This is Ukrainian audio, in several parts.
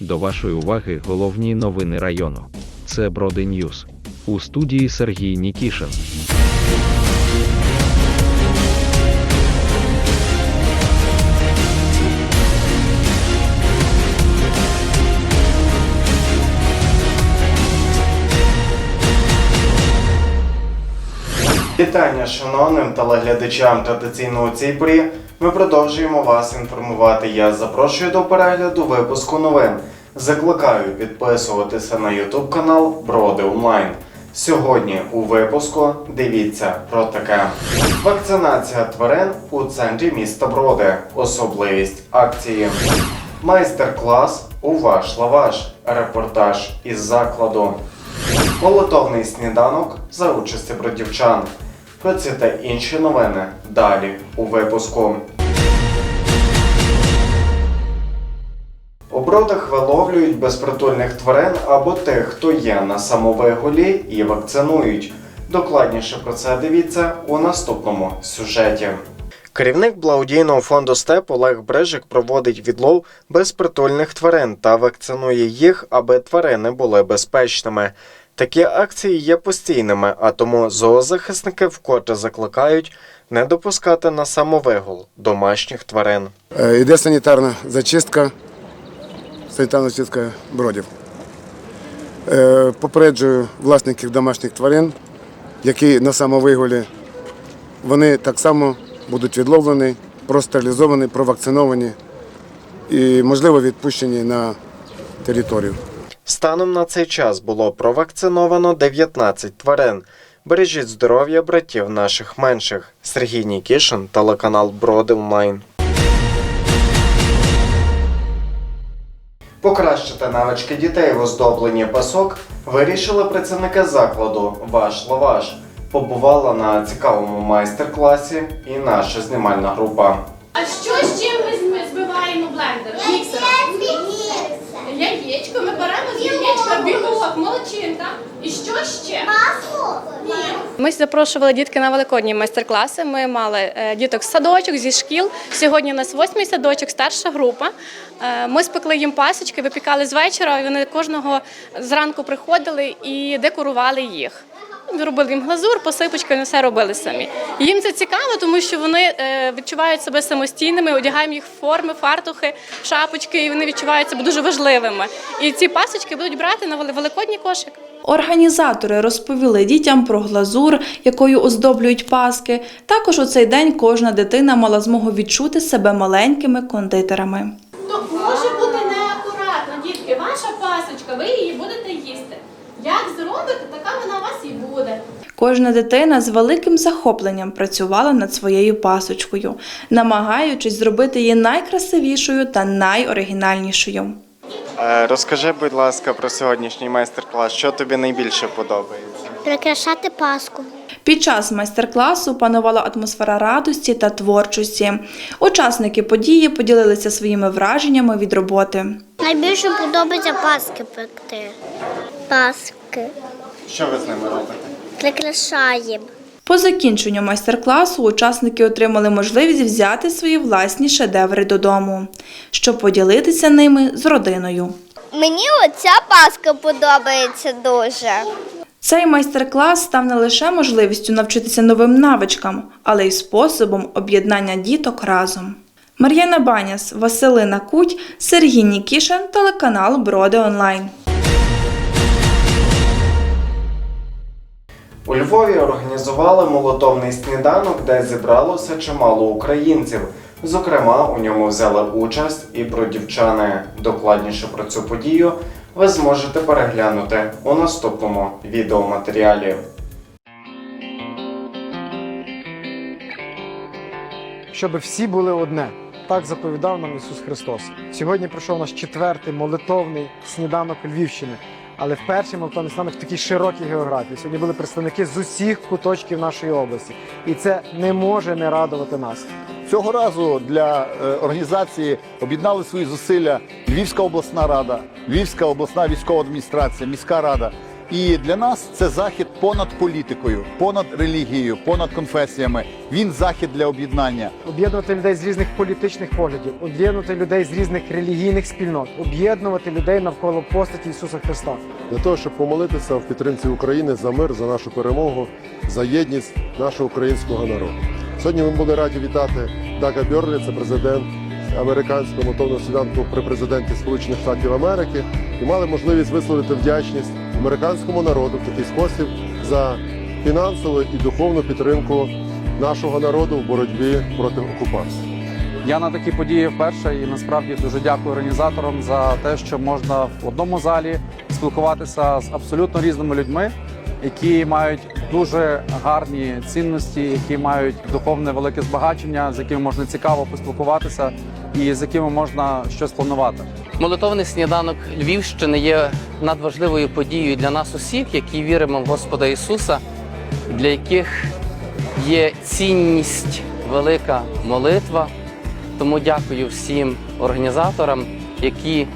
До вашої уваги головні новини району. Це Броди Ньюс. У студії Сергій Нікішин. Вітання шановним телеглядачам традиційно у цій порі. Ми продовжуємо вас інформувати. Я запрошую до перегляду випуску новин. Закликаю підписуватися на YouTube канал Броди Онлайн. Сьогодні у випуску дивіться про таке: вакцинація тварин у центрі міста Броди. Особливість акції. Майстер-клас у ваш лаваш. Репортаж із закладу. Молотовний сніданок за участі бродівчан. Про це та інші новини далі у випуску. У бродах виловлюють безпритульних тварин або тих, хто є на самовиголі і вакцинують. Докладніше про це дивіться у наступному сюжеті. Керівник благодійного фонду СТЕП Олег Брижик проводить відлов безпритульних тварин та вакцинує їх, аби тварини були безпечними. Такі акції є постійними, а тому зоозахисники вкотре закликають не допускати на самовигул домашніх тварин. Е, Йде санітарна зачистка, санітарна зачистка бродів. Е, Попереджую власників домашніх тварин, які на самовиголі, вони так само будуть відловлені, простерилізовані, провакциновані і, можливо, відпущені на територію. Станом на цей час було провакциновано 19 тварин. Бережіть здоров'я братів наших менших. Сергій Нікішин, телеканал Броди Онлайн. Покращити навички дітей в оздобленні пасок вирішили працівники закладу Ваш Лаваш. Побувала на цікавому майстер-класі і наша знімальна група. А що Яєчко, ми беремо з яєчка білок, молочинка. І що ще? Ні. Ми запрошували дітки на великодні майстер-класи. Ми мали е, діток з садочок, зі шкіл. Сьогодні у нас восьмий садочок, старша група. Е, Ми спекли їм пасочки, випікали з вечора. і Вони кожного зранку приходили і декорували їх. Робили їм глазур, посипочки, вони все робили самі. Їм це цікаво, тому що вони е, відчувають себе самостійними, одягаємо їх форми, фартухи, шапочки, і вони відчувають себе дуже важливими. І ці пасочки будуть брати на вели- великодній кошик. Організатори розповіли дітям про глазур, якою оздоблюють паски. Також у цей день кожна дитина мала змогу відчути себе маленькими кондитерами. То може бути неакуратно, дітки. Ваша пасочка, ви її будете їсти. Як зробите, така вона у вас і буде. Кожна дитина з великим захопленням працювала над своєю пасочкою, намагаючись зробити її найкрасивішою та найоригінальнішою. Е, Розкажи, будь ласка, про сьогоднішній майстер-клас. Що тобі найбільше подобається? Прикрашати Пасху. Під час майстер-класу панувала атмосфера радості та творчості. Учасники події поділилися своїми враженнями від роботи. Найбільше подобається Паски пекти. Паски. Що ви з ними робите? Прикрашаємо. По закінченню майстер-класу учасники отримали можливість взяти свої власні шедеври додому, щоб поділитися ними з родиною. Мені оця Паска подобається дуже. Цей майстер-клас став не лише можливістю навчитися новим навичкам, але й способом об'єднання діток разом. Мар'яна Баняс, Василина Куть, Сергій Нікішин, телеканал Броди Онлайн. У Львові організували молотовний сніданок, де зібралося чимало українців. Зокрема, у ньому взяли участь і бродівчани. Докладніше про цю подію ви зможете переглянути у наступному відеоматеріалі. щоб всі були одне. Так заповідав нам Ісус Христос. Сьогодні прийшов наш четвертий молитовний сніданок Львівщини. Але вперше молитовний сніданок в такій широкій географії. Сьогодні були представники з усіх куточків нашої області, і це не може не радувати нас. Цього разу для е, організації об'єднали свої зусилля Львівська обласна рада, Львівська обласна військова адміністрація, міська рада. І для нас це захід понад політикою, понад релігією, понад конфесіями. Він захід для об'єднання. Об'єднувати людей з різних політичних поглядів, об'єднувати людей з різних релігійних спільнот, об'єднувати людей навколо постаті Ісуса Христа. для того, щоб помолитися в підтримці України за мир, за нашу перемогу, за єдність нашого українського народу. Сьогодні ми були раді вітати Дага Бьорлі, це президент американського молотовного сніданку при президенті Сполучених Штатів Америки, і мали можливість висловити вдячність американському народу в такий спосіб за фінансову і духовну підтримку нашого народу в боротьбі проти окупації. Я на такі події вперше і насправді дуже дякую організаторам за те, що можна в одному залі спілкуватися з абсолютно різними людьми, які мають дуже гарні цінності, які мають духовне велике збагачення, з якими можна цікаво поспілкуватися і з якими можна щось планувати. Молитовний сніданок Львівщини є надважливою подією для нас усіх, які віримо в Господа Ісуса, для яких є цінність велика молитва. Тому дякую всім організаторам, які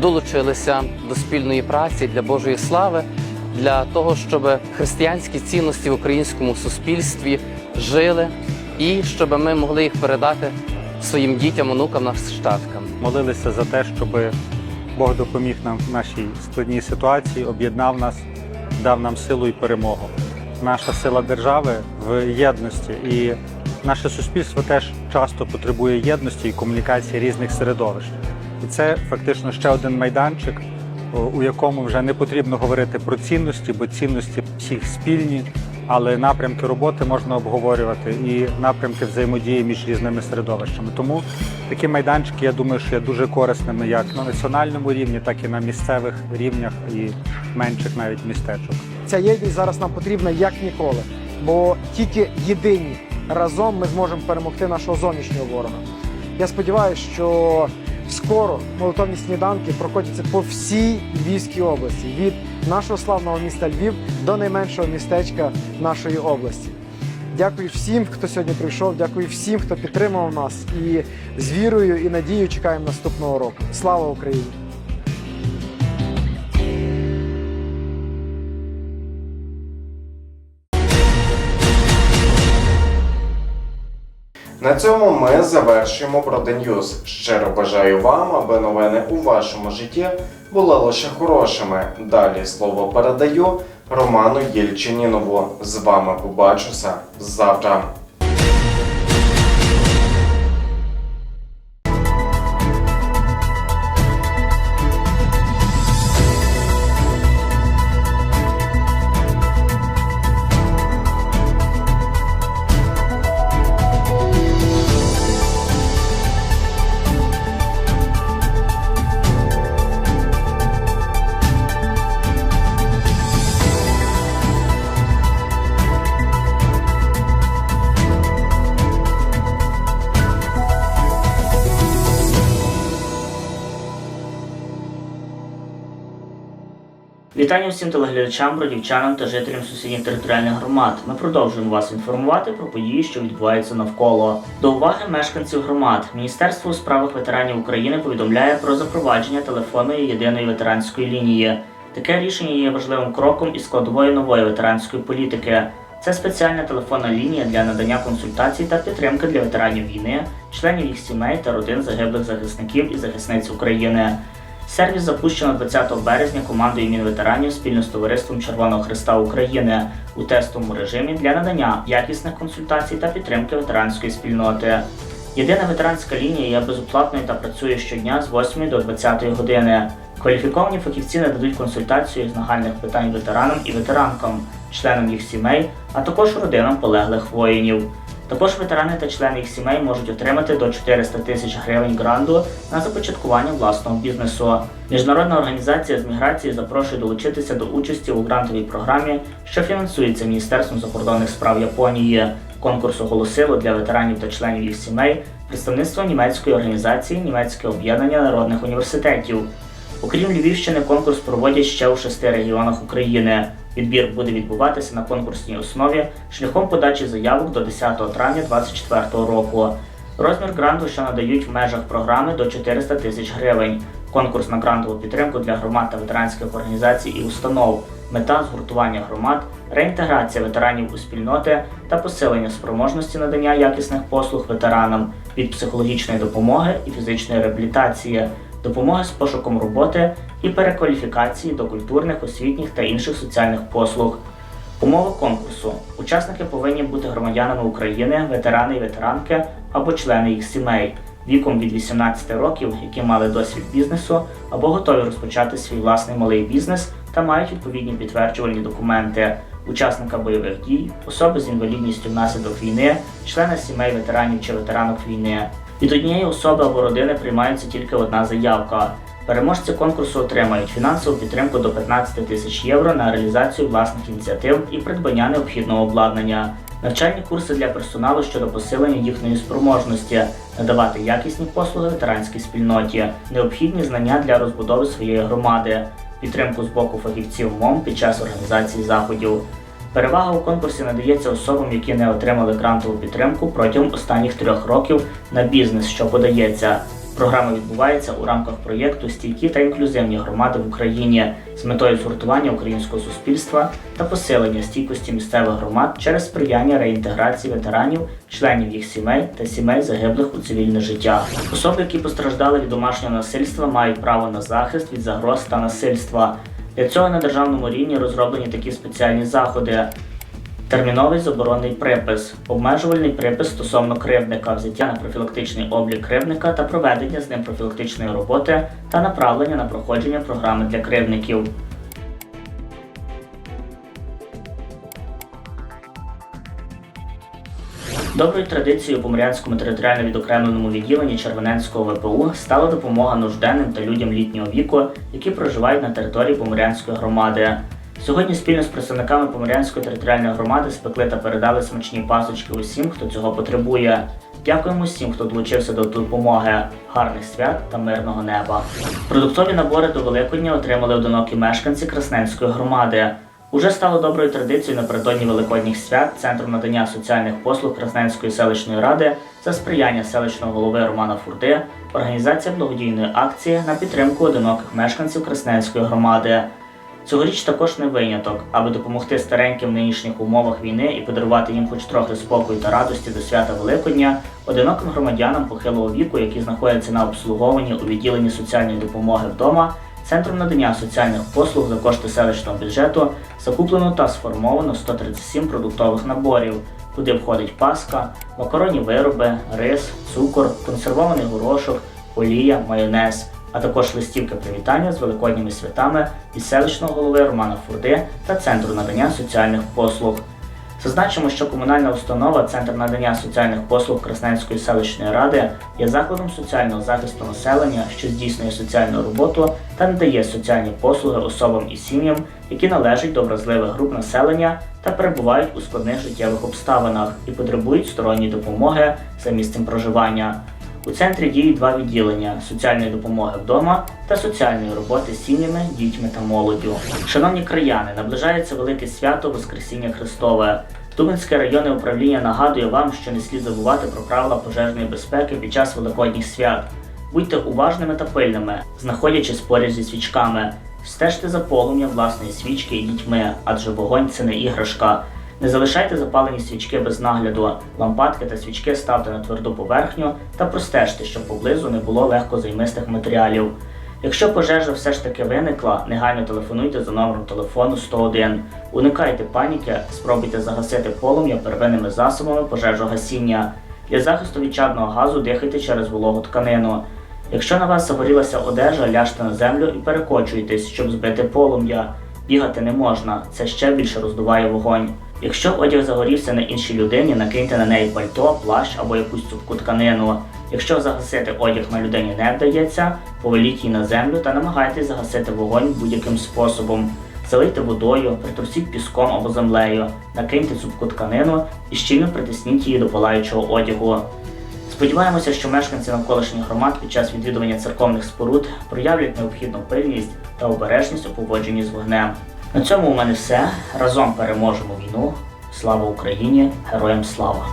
долучилися до спільної праці для Божої слави, для того, щоб християнські цінності в українському суспільстві жили і щоб ми могли їх передати своїм дітям, онукам, нащадкам. молилися за те, щоб Бог допоміг нам в нашій складній ситуації, об'єднав нас, дав нам силу і перемогу. Наша сила держави в єдності, і наше суспільство теж часто потребує єдності і комунікації різних середовищ. І це фактично ще один майданчик, у якому вже не потрібно говорити про цінності, бо цінності всіх спільні, але напрямки роботи можна обговорювати і напрямки взаємодії між різними середовищами. Тому такі майданчики, я думаю, що є дуже корисними як на національному рівні, так і на місцевих рівнях і менших навіть містечок. Ця єдність зараз нам потрібна як ніколи, бо тільки єдині разом ми зможемо перемогти нашого зовнішнього ворога. Я сподіваюся, що скоро молитовні сніданки прокотяться по всій Львівській області від нашого славного міста Львів до найменшого містечка нашої області. Дякую всім, хто сьогодні прийшов. Дякую всім, хто підтримав нас. І з вірою і надією чекаємо наступного року. Слава Україні! На цьому ми завершуємо Броденьюз. Щиро бажаю вам, аби новини у вашому житті були лише хорошими. Далі слово передаю Роману Єльчинінову. З вами побачуся завтра. Вітання всім телеглядачам, бродівчанам та жителям сусідніх територіальних громад. Ми продовжуємо вас інформувати про події, що відбуваються навколо. До уваги мешканців громад. Міністерство у справах ветеранів України повідомляє про запровадження телефонної єдиної ветеранської лінії. Таке рішення є важливим кроком із складової нової ветеранської політики. Це спеціальна телефонна лінія для надання консультацій та підтримки для ветеранів війни, членів їх сімей та родин загиблих захисників і захисниць України. Сервіс запущено 20 березня командою Мінветеранів спільно з товариством Червоного Христа України у тестовому режимі для надання якісних консультацій та підтримки ветеранської спільноти. Єдина ветеранська лінія є безоплатною та працює щодня з 8 до 20 години. Кваліфіковані фахівці нададуть консультацію з нагальних питань ветеранам і ветеранкам, членам їх сімей, а також родинам полеглих воїнів. Також ветерани та члени їх сімей можуть отримати до 400 тисяч гривень гранту на започаткування власного бізнесу. Міжнародна організація з міграції запрошує долучитися до участі у грантовій програмі, що фінансується Міністерством закордонних справ Японії. Конкурс оголосило для ветеранів та членів їх сімей представництво німецької організації Німецьке об'єднання народних університетів. Окрім Львівщини, конкурс проводять ще у шести регіонах України. Відбір буде відбуватися на конкурсній основі шляхом подачі заявок до 10 травня 2024 року. Розмір гранту, що надають в межах програми, до 400 тисяч гривень. Конкурс на грантову підтримку для громад та ветеранських організацій і установ Мета згуртування громад, реінтеграція ветеранів у спільноти та посилення спроможності надання якісних послуг ветеранам від психологічної допомоги і фізичної реабілітації, допомоги з пошуком роботи і перекваліфікації до культурних, освітніх та інших соціальних послуг. Умови конкурсу. Учасники повинні бути громадянами України, ветерани і ветеранки або члени їх сімей віком від 18 років, які мали досвід бізнесу або готові розпочати свій власний малий бізнес та мають відповідні підтверджувальні документи. Учасника бойових дій, особи з інвалідністю внаслідок війни, члени сімей ветеранів чи ветеранок війни. Від однієї особи або родини приймається тільки одна заявка. Переможці конкурсу отримають фінансову підтримку до 15 тисяч євро на реалізацію власних ініціатив і придбання необхідного обладнання, навчальні курси для персоналу щодо посилення їхньої спроможності, надавати якісні послуги ветеранській спільноті, необхідні знання для розбудови своєї громади, підтримку з боку фахівців МОМ під час організації заходів. Перевага у конкурсі надається особам, які не отримали грантову підтримку протягом останніх трьох років на бізнес, що подається. Програма відбувається у рамках проєкту Стійкі та інклюзивні громади в Україні з метою згуртування українського суспільства та посилення стійкості місцевих громад через сприяння реінтеграції ветеранів, членів їх сімей та сімей загиблих у цивільне життя. Особи, які постраждали від домашнього насильства, мають право на захист від загроз та насильства. Для цього на державному рівні розроблені такі спеціальні заходи. Терміновий заборонний припис, обмежувальний припис стосовно кривдника, взяття на профілактичний облік кривдника та проведення з ним профілактичної роботи та направлення на проходження програми для кривдників. Доброю традицією у Поморянському територіально відокремленому відділенні Червоненського ВПУ стала допомога нужденним та людям літнього віку, які проживають на території Поморянської громади. Сьогодні спільно з представниками Поморянської територіальної громади спекли та передали смачні пасочки усім, хто цього потребує. Дякуємо всім, хто долучився до допомоги, гарних свят та мирного неба. Продуктові набори до Великодня отримали одинокі мешканці Красненської громади. Уже стало доброю традицією напередодні Великодніх свят Центром надання соціальних послуг Красненської селищної ради за сприяння селищного голови Романа Фурти, організація благодійної акції на підтримку одиноких мешканців Красненської громади. Цьогоріч також не виняток, аби допомогти стареньким в нинішніх умовах війни і подарувати їм хоч трохи спокою та радості до свята Великодня, одиноким громадянам похилого віку, які знаходяться на обслуговуванні у відділенні соціальної допомоги вдома, центром надання соціальних послуг за кошти селищного бюджету закуплено та сформовано 137 продуктових наборів, куди входить паска, макаронні вироби, рис, цукор, консервований горошок, олія, майонез а також листівки привітання з великодніми святами від селищного голови Романа Фурди та Центру надання соціальних послуг. Зазначимо, що комунальна установа Центр надання соціальних послуг Красненської селищної ради є закладом соціального захисту населення, що здійснює соціальну роботу та надає соціальні послуги особам і сім'ям, які належать до вразливих груп населення та перебувають у складних життєвих обставинах і потребують сторонньої допомоги за місцем проживання. У центрі діють два відділення соціальної допомоги вдома та соціальної роботи з сім'ями, дітьми та молоддю. Шановні краяни, наближається велике свято Воскресіння Христове. Дубинське районне управління нагадує вам, що не слід забувати про правила пожежної безпеки під час великодніх свят. Будьте уважними та пильними, знаходячись поряд зі свічками. Стежте за полум'ям власної свічки і дітьми, адже вогонь це не іграшка. Не залишайте запалені свічки без нагляду, лампадки та свічки ставте на тверду поверхню та простежте, щоб поблизу не було легко займистих матеріалів. Якщо пожежа все ж таки виникла, негайно телефонуйте за номером телефону 101. Уникайте паніки, спробуйте загасити полум'я первинними засобами пожежогасіння. Для захисту від чадного газу дихайте через вологу тканину. Якщо на вас загорілася одежа, ляжте на землю і перекочуйтесь, щоб збити полум'я. Бігати не можна, це ще більше роздуває вогонь. Якщо одяг загорівся на іншій людині, накиньте на неї пальто, плащ або якусь цупку тканину. Якщо загасити одяг на людині не вдається, повеліть її на землю та намагайтесь загасити вогонь будь-яким способом. Залийте водою, притрусіть піском або землею, накиньте цупку тканину і щільно притисніть її до палаючого одягу. Сподіваємося, що мешканці навколишніх громад під час відвідування церковних споруд проявлять необхідну пильність та обережність у поводженні з вогнем. На цьому у мене все. Разом переможемо війну. Слава Україні! Героям слава!